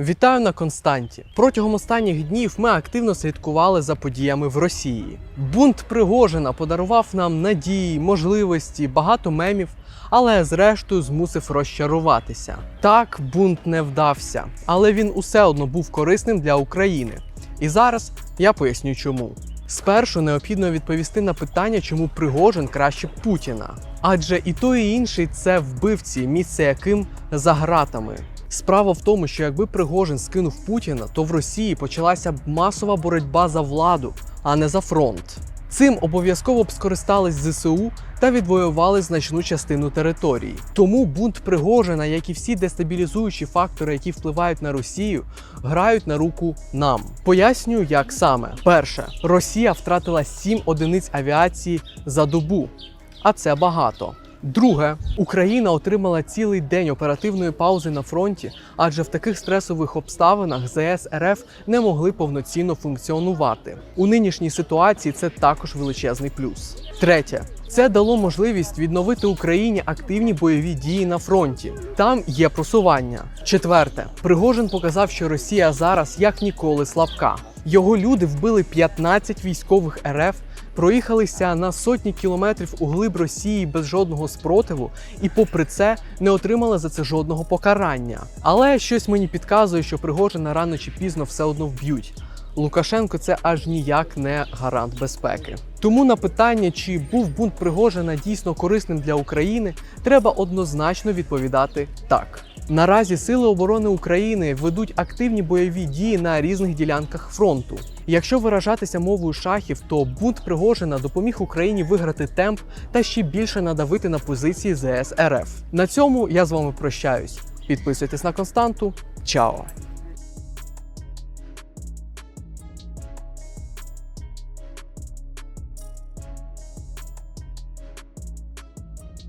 Вітаю на Константі. Протягом останніх днів ми активно слідкували за подіями в Росії. Бунт Пригожина подарував нам надії, можливості, багато мемів, але зрештою змусив розчаруватися. Так, бунт не вдався, але він усе одно був корисним для України. І зараз я поясню чому. Спершу необхідно відповісти на питання, чому Пригожин краще Путіна. Адже і той, і інший це вбивці, місце яким за гратами. Справа в тому, що якби Пригожин скинув Путіна, то в Росії почалася б масова боротьба за владу, а не за фронт. Цим обов'язково б скористались ЗСУ та відвоювали значну частину території. Тому бунт Пригожина, як і всі дестабілізуючі фактори, які впливають на Росію, грають на руку нам. Пояснюю, як саме: перше, Росія втратила 7 одиниць авіації за добу, а це багато. Друге, Україна отримала цілий день оперативної паузи на фронті, адже в таких стресових обставинах ЗС РФ не могли повноцінно функціонувати. У нинішній ситуації це також величезний плюс. Третє, це дало можливість відновити Україні активні бойові дії на фронті. Там є просування. Четверте, Пригожин показав, що Росія зараз як ніколи слабка. Його люди вбили 15 військових РФ проїхалися на сотні кілометрів у глиб Росії без жодного спротиву, і, попри це, не отримали за це жодного покарання. Але щось мені підказує, що Пригожина рано чи пізно все одно вб'ють. Лукашенко це аж ніяк не гарант безпеки. Тому на питання, чи був бунт Пригожина дійсно корисним для України, треба однозначно відповідати так. Наразі Сили оборони України ведуть активні бойові дії на різних ділянках фронту. Якщо виражатися мовою шахів, то бунт Пригожина допоміг Україні виграти темп та ще більше надавити на позиції ЗС РФ. На цьому я з вами прощаюсь. Підписуйтесь на константу. Чао!